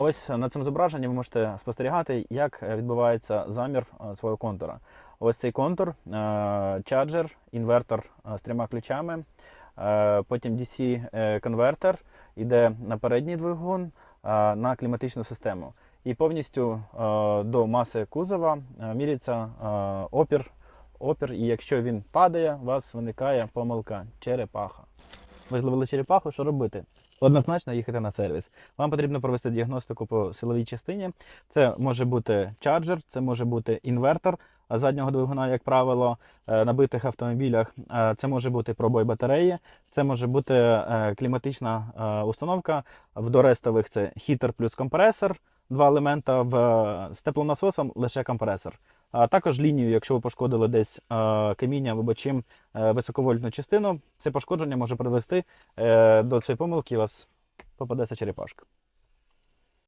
Ось на цьому зображенні ви можете спостерігати, як відбувається замір е, свого контура. Ось цей контур, е, чаджер, інвертор е, з трьома ключами, потім DC-конвертер йде на передній двигун на кліматичну систему. І повністю до маси кузова міряється опір, опір, і якщо він падає, у вас виникає помилка черепаха. Ви черепаху, що робити? Однозначно їхати на сервіс. Вам потрібно провести діагностику по силовій частині. Це може бути чаджер, це може бути інвертор заднього двигуна, як правило, е, на битих автомобілях. Е, Це може бути пробой батареї, це може бути е, кліматична установка. В дорестових це хітер плюс компресор, два елемента в з теплонасосом лише компресор. А також лінію, якщо ви пошкодили десь каміння або чим е, високовольтну частину, це пошкодження може привести е, до цієї помилки, у вас попадеться черепашка.